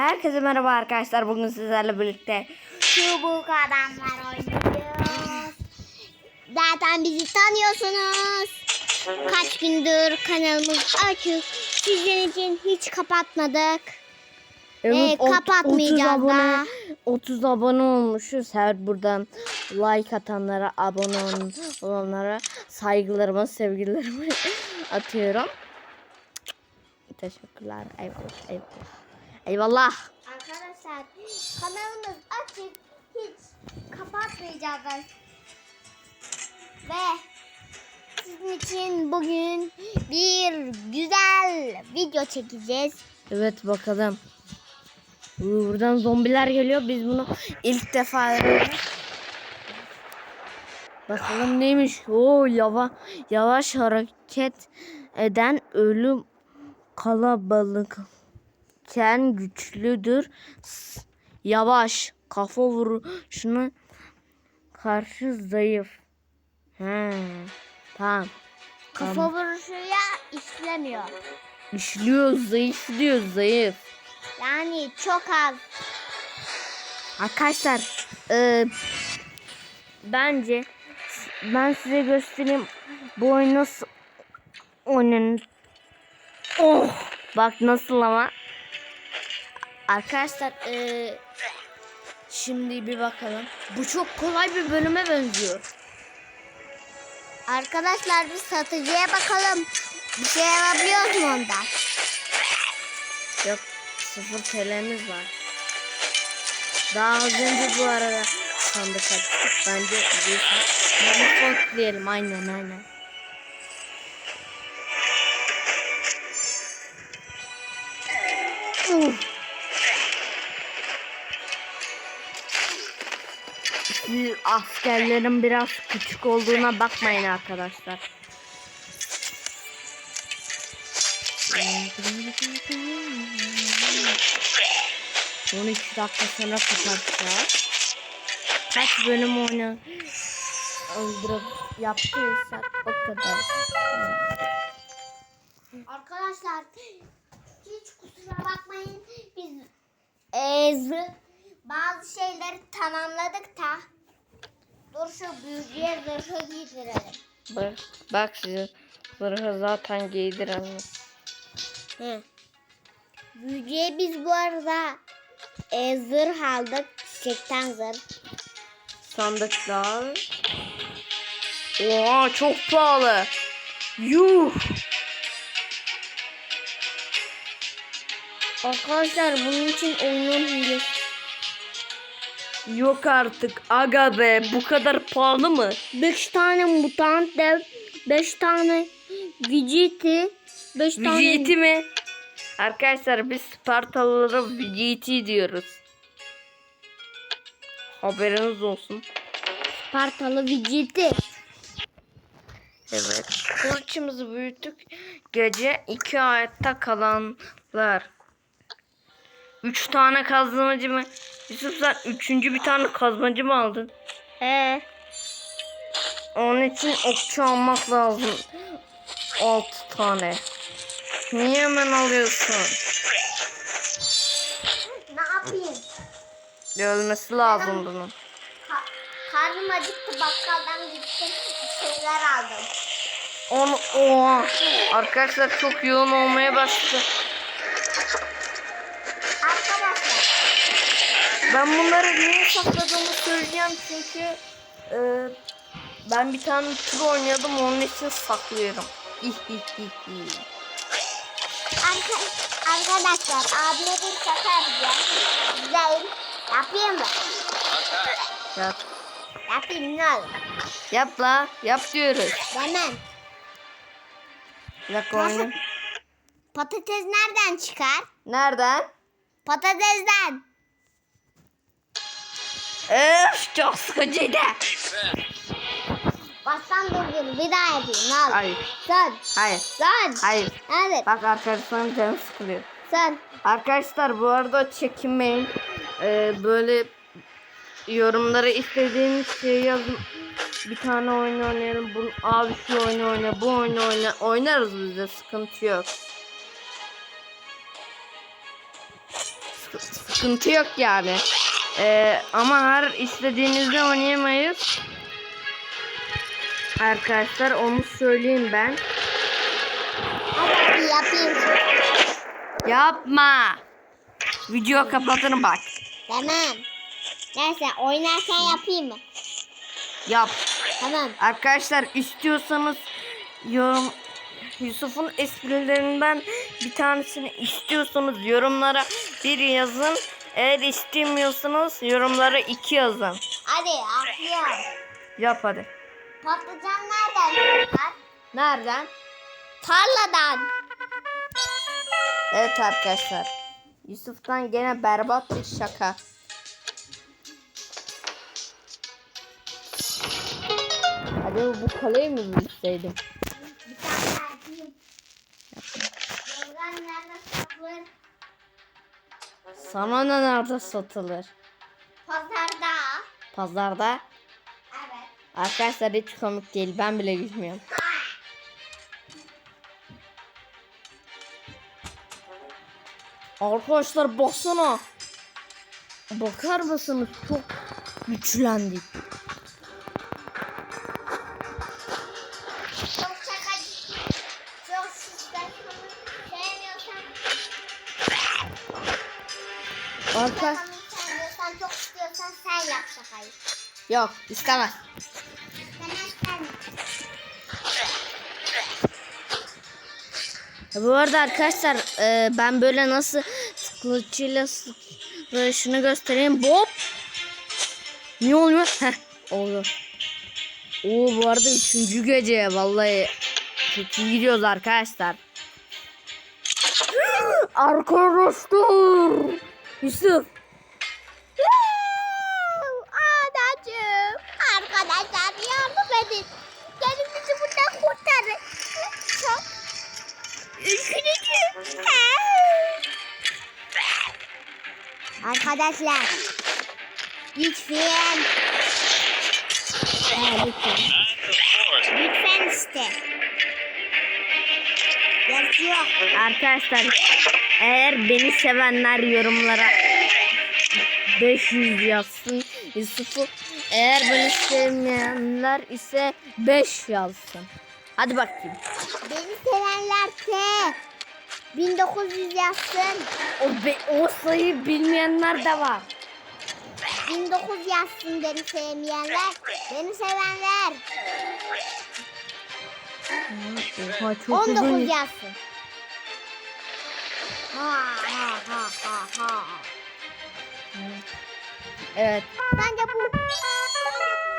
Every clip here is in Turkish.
Herkese merhaba arkadaşlar. Bugün sizlerle birlikte Çubuk adamlar oynuyoruz. Zaten bizi tanıyorsunuz. Kaç gündür kanalımız açık. Sizin için hiç kapatmadık. Ve ot- kapatmayacağız 30 abone, da. 30 abone olmuşuz. Her buradan like atanlara, abone olan- olanlara saygılarımı, sevgilerimi atıyorum. Teşekkürler. Eyvallah. Eyvallah. Eyvallah. Arkadaşlar kanalımız açık. Hiç kapatmayacağız. da. Ve sizin için bugün bir güzel video çekeceğiz. Evet bakalım. Buradan zombiler geliyor. Biz bunu ilk defa yapıyoruz. Bakalım neymiş? Oo yava, yavaş hareket eden ölüm kalabalıkken güçlüdür. Yavaş kafa vuruşuna karşı zayıf. He, tamam. Kafa vuruşuyla işlemiyor. İşliyor, zayıf diyor, zayıf. Yani çok az. Arkadaşlar e, bence ben size göstereyim bu oyun nasıl oyunun oh bak nasıl ama arkadaşlar e, şimdi bir bakalım bu çok kolay bir bölüme benziyor Arkadaşlar bir satıcıya bakalım. Bir şey alabiliyoruz mu ondan? yok sıfır TL'miz var daha az önce bu arada sandık açtık bence bir Manifest diyelim aynen aynen Uf. Askerlerin biraz küçük olduğuna bakmayın arkadaşlar. Son iki dakika sonra kapatacağız. Kaç bölüm oyunu öldürüp yaptıysak o kadar. Arkadaşlar hiç kusura bakmayın. Biz ez bazı şeyleri tamamladık da. Dur şu büyücüye zırhı giydirelim. Bak, bak size zırhı zaten giydirelim. Hı. Büyücüye biz bu arada e, zırh aldık. Çiçekten zırh. Sandıklar. Oha çok pahalı. Yuh. Arkadaşlar bunun için oyunun hilesi. Yok artık aga be bu kadar pahalı mı? 5 tane mutant dev, 5 tane vijiti, 5 tane Vijiti mi? Arkadaşlar biz Spartalılara Vijiti diyoruz. Haberiniz olsun. Spartalı vijiti. Evet. Kılıçımızı büyüttük. Gece iki ayette kalanlar. Üç tane kazmacı mı? Yusuf sen üçüncü bir tane kazmacı mı aldın? Ee, Onun için okçu almak lazım. Altı tane. Niye hemen alıyorsun? ne yapayım? Ölmesi lazım bunun. Ka- karnım acıktı bakkaldan gittim bir şeyler aldım. Onu oha. Arkadaşlar çok yoğun olmaya başladı. Arkadaşlar Ben bunları niye sakladığımı söyleyeceğim çünkü e, ben bir tane tur oynuyordum onun için saklıyorum. İh ih ih ih. arka- arkadaşlar abime bir şaka yapacağım. Yapayım mı? Yap. Yapayım ne olur. Yap la. Yap diyoruz. Demem. Bir dakika. Patates nereden çıkar? Nereden? Patatesden. Öf çok sıkıcıydı. Baştan durdur bir daha yapayım olur. Hayır. Sen. Hayır. Sen. Hayır. Evet. Bak arkadaşlarım canı sıkılıyor. Sen. Arkadaşlar bu arada çekinmeyin. Ee, böyle yorumlara istediğiniz şeyi yazın. Bir tane oyun oynayalım. Bu, abi şu oyunu oyna, bu oyunu oyna. Oynarız biz de sıkıntı yok. Sıkıntı yok yani. Ee, ama her istediğinizde oynayamayız. Arkadaşlar onu söyleyeyim ben. Yapayım. Yapma. Video kapatın bak. Tamam. Neyse oynarken yapayım mı? Yap. Tamam. Arkadaşlar istiyorsanız yorum Yusuf'un esprilerinden bir tanesini istiyorsanız yorumlara bir yazın. Eğer istemiyorsanız yorumlara iki yazın. Hadi atlıyorum. Yap hadi. Patlıcan nereden çıkar? Nereden? Tarladan. Evet arkadaşlar. Yusuf'tan gene berbat bir şaka. Hadi bu kaleyi mi bilseydim? Ne nerede satılır? Pazarda. Pazarda. Evet. Arkadaşlar hiç komik değil. Ben bile gülmüyorum. Arkadaşlar baksana. Bakar mısınız? Çok güçlendik. Arkadaş Sevmiyorsan çok istiyorsan sen yap şakayı. yok istemez. Demezsen. Bu arada arkadaşlar e, ben böyle nasıl kılıçıyla şunu göstereyim. Hop. Niye olmuyor? Heh oldu. Oo bu arada üçüncü gece vallahi çok iyi gidiyoruz arkadaşlar. arkadaşlar. Yusuf. Arkadaşlar. Lütfen. Ha, lütfen. Lütfen işte. Yazıyor. Arkadaşlar eğer beni sevenler yorumlara 500 yazsın. Yusuf'u eğer beni sevmeyenler ise 5 yazsın. Hadi bakayım. Beni sevenlerse 1900 yazsın. O, be, o sayıyı bilmeyenler de var. 1900 yazsın beni sevmeyenler. Beni sevenler. Oha, çok 19 uzun. yazsın. Ha ha ha ha ha. Evet. Bence bu, bu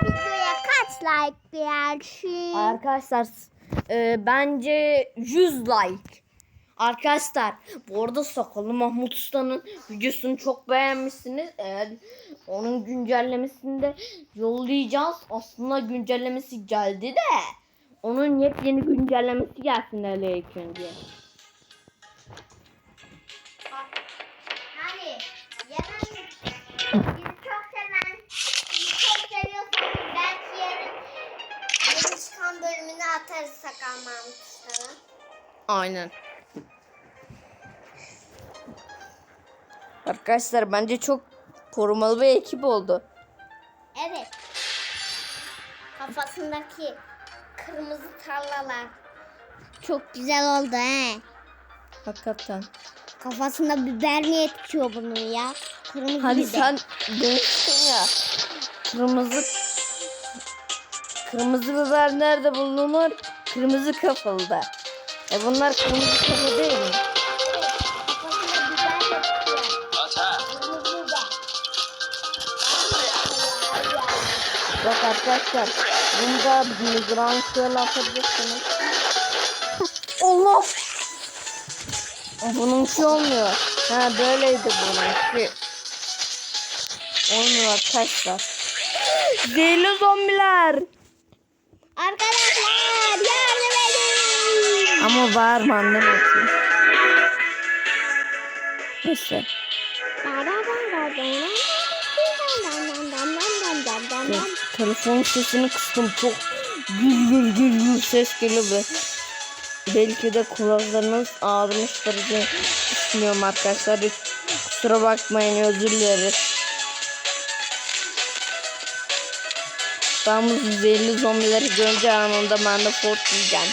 videoya kaç like gelsin? Arkadaşlar e, bence 100 like. Arkadaşlar bu arada Sakallı Mahmut Usta'nın videosunu çok beğenmişsiniz. Eğer onun güncellemesini de yollayacağız. Aslında güncellemesi geldi de onun yepyeni güncellemesi gelsin hele ilk önce. Hani yarın bizi çok seven, bizi çok seviyorsanız belki yarın yeni çıkan bölümünü atarız Sakal Mahmut. Aynen. Arkadaşlar bence çok korumalı bir ekip oldu. Evet. Kafasındaki kırmızı tarlalar. Çok güzel oldu he. Hakikaten. Kafasında biber mi yetişiyor bunun ya? Kırmızı Hani biber. sen demiştin ya kırmızı kırmızı biber nerede bulunur? Kırmızı kafalıda. E bunlar kırmızı kafa değil mi? Arkadaşlar bunu da migran şöyle atabilirsiniz. Allah! Bunun şey olmuyor. Ha böyleydi bunun şey. Olmuyor arkadaşlar. Zehirli zombiler. Arkadaşlar yardım edin. Ama bağırma annem atıyor. Neyse. Evet, telefon sesini kıstım. Çok gül gül gül gül ses geliyor ve belki de kulaklarınız ağrımıştır diye düşünüyorum arkadaşlar. Kusura bakmayın özür dileriz. Ben bu 150 zombileri görünce anında ben de fort yiyeceğim.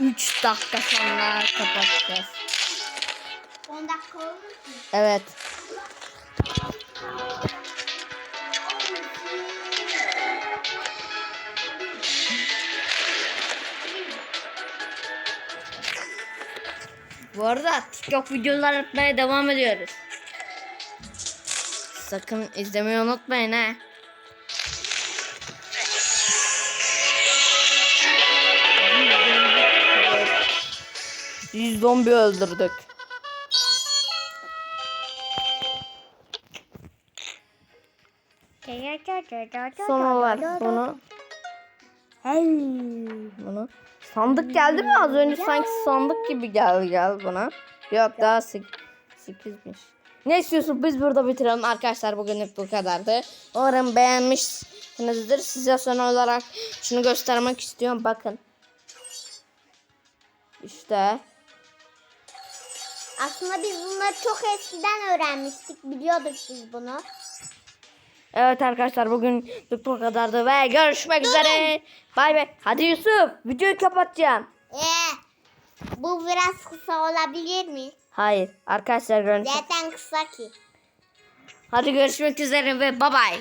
3 dakika sonra kapatacağız. 10 dakika olmuş mu? Evet. Bu arada TikTok videolar atmaya devam ediyoruz. Sakın izlemeyi unutmayın ha. Yüz zombi öldürdük. Son olarak bunu bunu sandık geldi mi az önce sanki sandık gibi geldi geldi buna. Yok daha 8'miş. Ne istiyorsun biz burada bitirelim arkadaşlar bugünlük bu kadardı. Umarım beğenmişsinizdir. Size son olarak şunu göstermek istiyorum bakın. İşte Aslında biz bunları çok eskiden öğrenmiştik. Biliyorduk biz bunu. Evet arkadaşlar bugün bu kadardı ve görüşmek üzere. Bay bay. Hadi Yusuf videoyu kapatacağım. Ee, bu biraz kısa olabilir mi? Hayır arkadaşlar görüşmek Zaten kısa ki. Hadi görüşmek üzere ve bye bye.